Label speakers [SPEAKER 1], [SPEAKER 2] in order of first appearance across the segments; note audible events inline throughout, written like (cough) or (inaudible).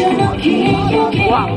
[SPEAKER 1] 감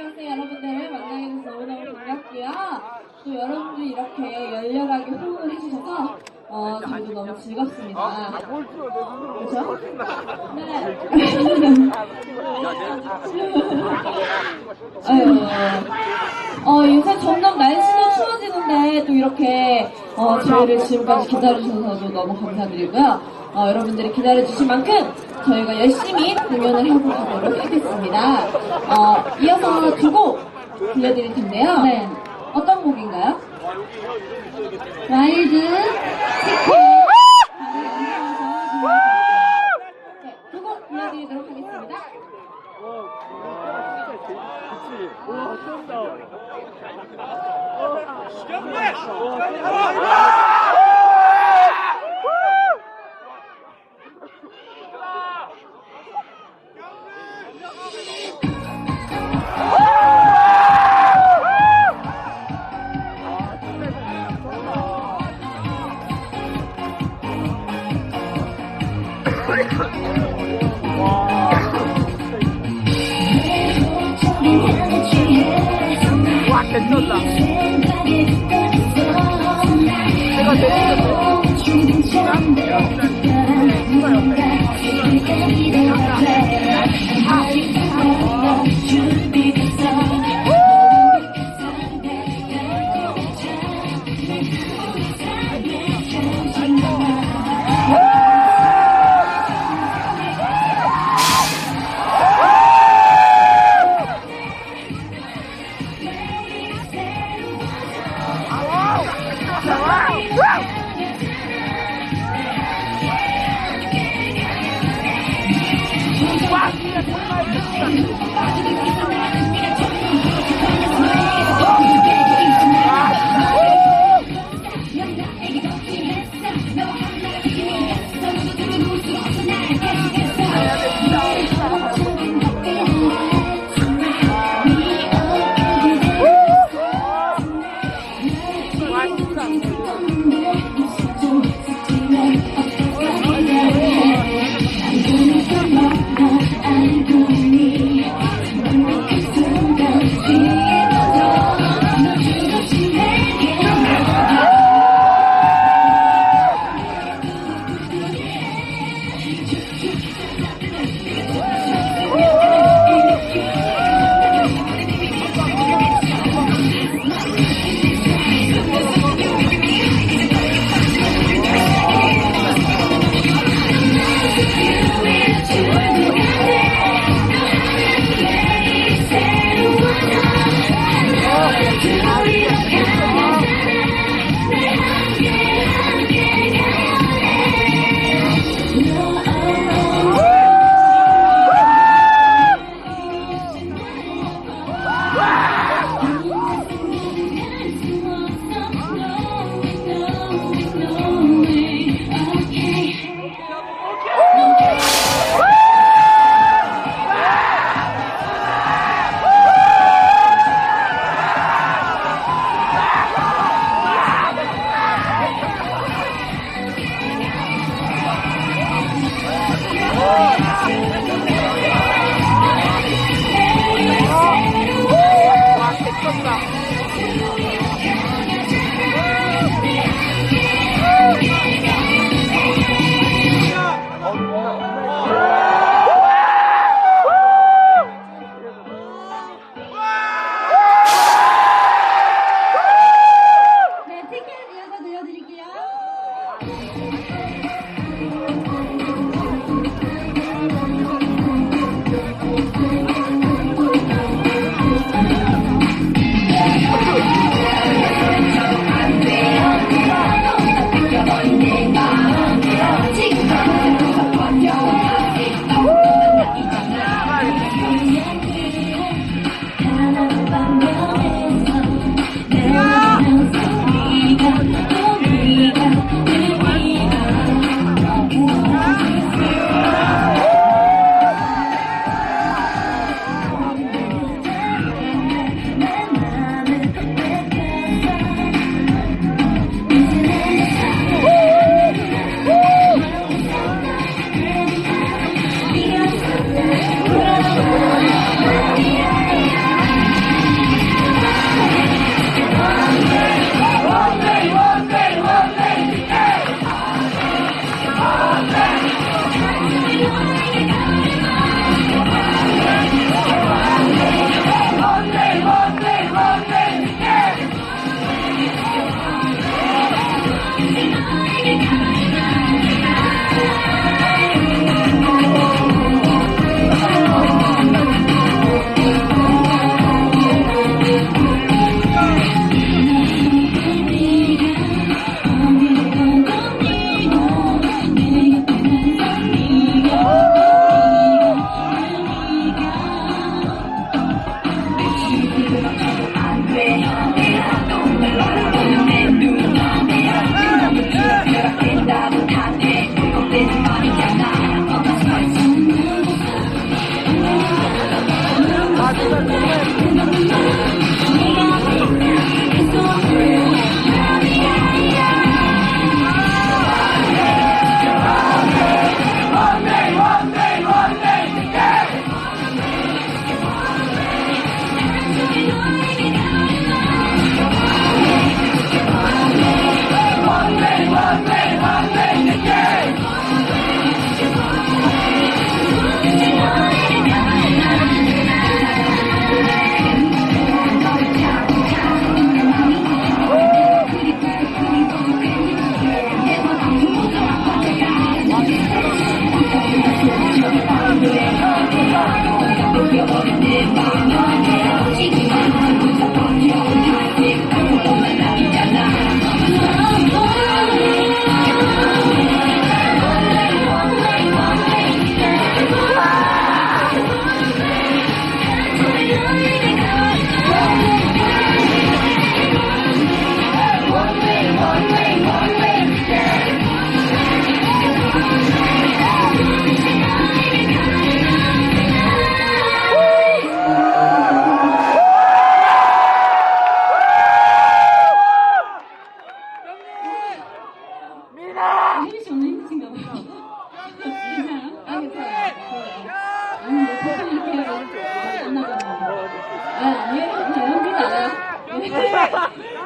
[SPEAKER 2] 학교 학생 여러분들을 만나게 돼서 너무너무 반갑고요. 또 여러분들 이렇게 열렬하게 호응을 해주셔서 어, 저희도 너무 즐겁습니다. 그렇죠? 네. 아유, 어, 요새 점점 날씨도 추워지는데 또 이렇게 어, 저희를 지금까지 기다려주셔서도 너무 감사드리고요. 어, 여러분들이 기다려주신 만큼 저희가 열심히 공연을 해보도록 하겠습니다. 어, 이어서 두 곡 들려드릴 텐데요. 네. 어떤 곡인가요? 와일드 치킨 又冷漠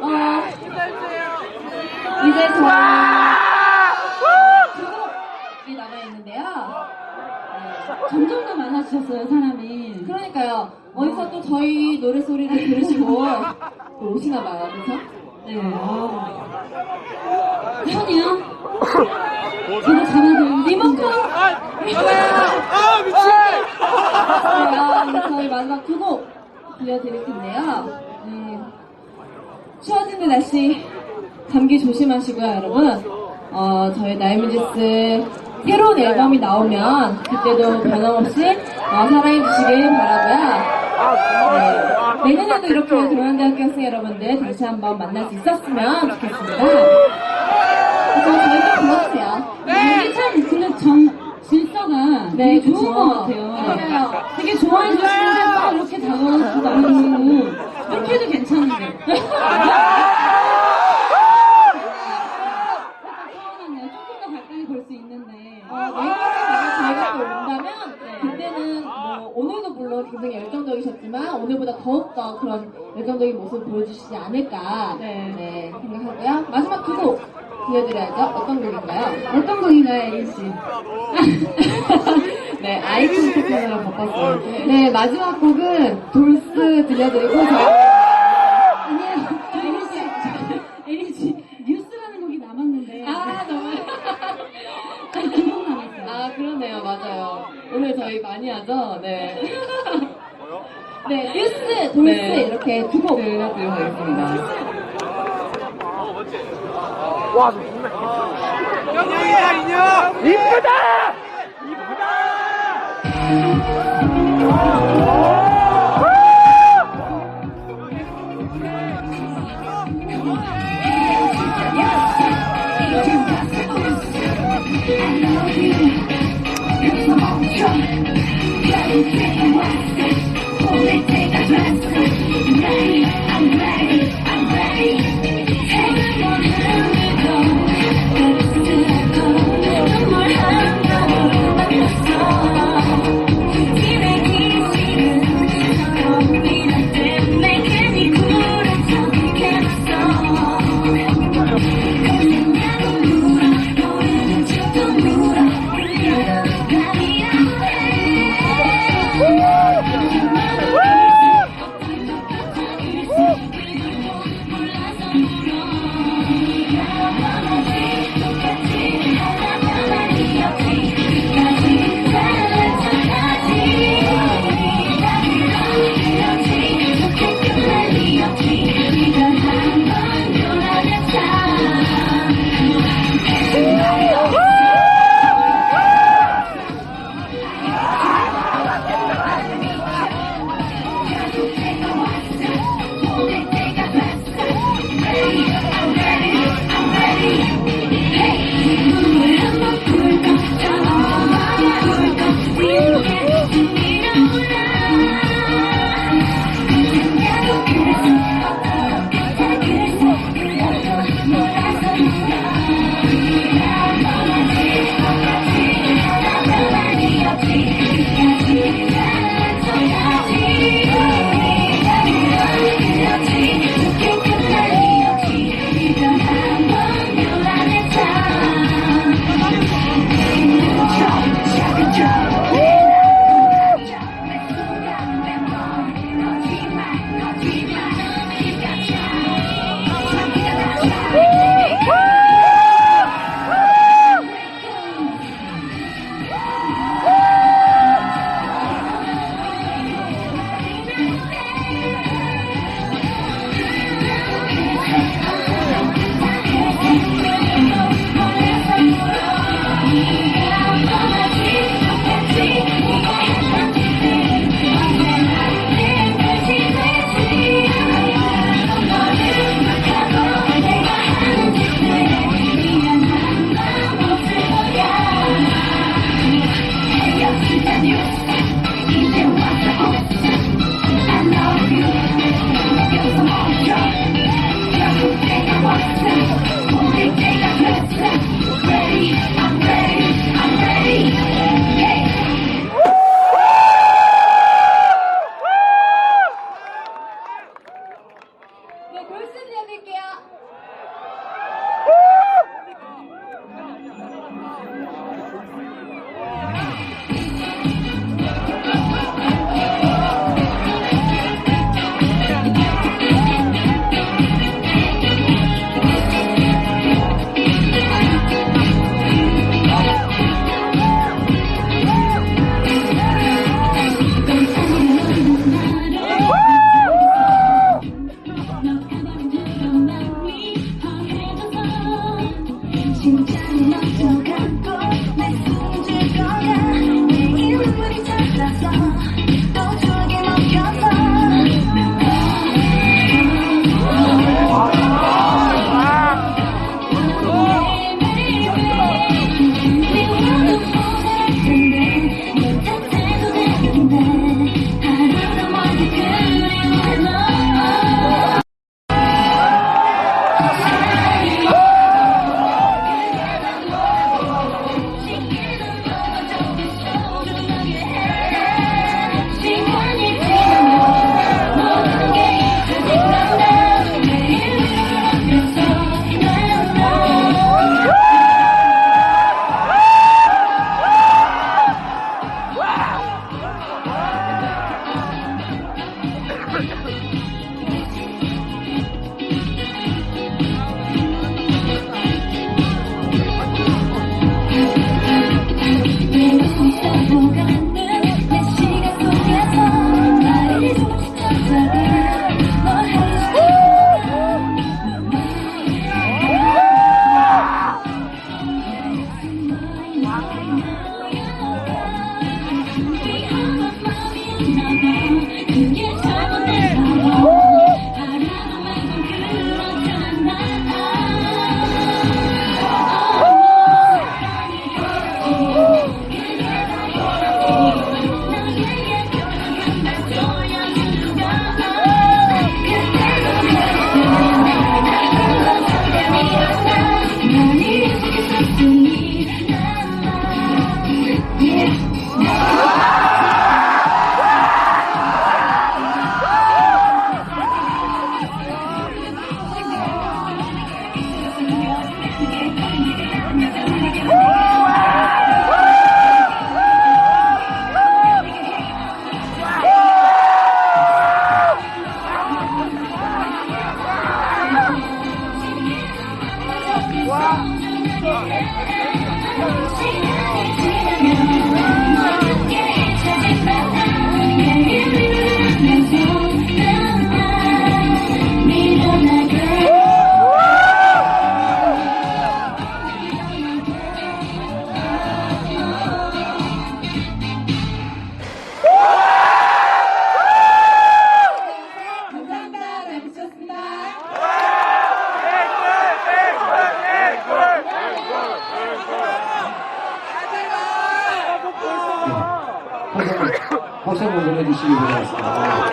[SPEAKER 2] 어, 이제 저희 남아 있는데요.
[SPEAKER 3] 네, 점점 더 많아지셨어요 사람이.
[SPEAKER 2] 그러니까요. 어디서 또 저희 노래 소리를 들으시고 또 오시나 봐요. 그래서
[SPEAKER 3] 네. 현이요. 제가 잡아드린
[SPEAKER 2] 리모컨.
[SPEAKER 1] 아 미친.
[SPEAKER 2] 네, 저희 마지막 두 곡 들려드릴 텐데요. 네. 추워지는 날씨 감기 조심하시고요, 여러분. 어, 저희 나이뮤지스 새로운 앨범이 나오면 그때도 변함없이 어, 사랑해주시길 바라고요. 네. 내년에도 이렇게 동양대학교 학생 여러분들 다시 한번 만날 수 있었으면 좋겠습니다. 그래서 저희 좀 불러주세요.
[SPEAKER 3] 이게 참, 근데 정, 질서가
[SPEAKER 2] 네,
[SPEAKER 3] 되게 좋은
[SPEAKER 2] 그쵸.
[SPEAKER 3] 것 같아요.
[SPEAKER 2] 맞아요.
[SPEAKER 3] 되게 좋아해 주시는데 막 이렇게 다가와서 나누고 이렇게 해도 괜찮은데. 서운하네요. 조금 더 가까이 볼 수 있는데.
[SPEAKER 2] 어, 내년에 저희가 또 온다면 그때는 뭐 오늘도 물론 굉장히 열정적이셨지만 오늘보다 더욱더 그런 열정적인 모습 보여주시지 않을까
[SPEAKER 3] 네.
[SPEAKER 2] 생각하고요. 마지막 두 곡 들려드려야죠. 어떤 곡인가요?
[SPEAKER 3] 어떤 곡인가요, 에리씨? (laughs)
[SPEAKER 2] 네, 아이콘 패턴으로 바꿨어요. 네, 마지막 곡은 돌스 들려드리고 저희
[SPEAKER 3] 아니에요. 에리씨. 에리씨. 뉴스라는 곡이 남았는데.
[SPEAKER 2] 아 정말
[SPEAKER 3] 아니, 두곡 남았어요.
[SPEAKER 2] 아 그러네요 맞아요 오늘 하죠 네. 네 뉴스 돌스
[SPEAKER 3] 네.
[SPEAKER 2] 이렇게 두 곡 들려드리고 가겠습니다
[SPEAKER 1] 와, 너 정말 인형이야, 인형! 이쁘다! 이쁘다! and take a basket. Only take a dress.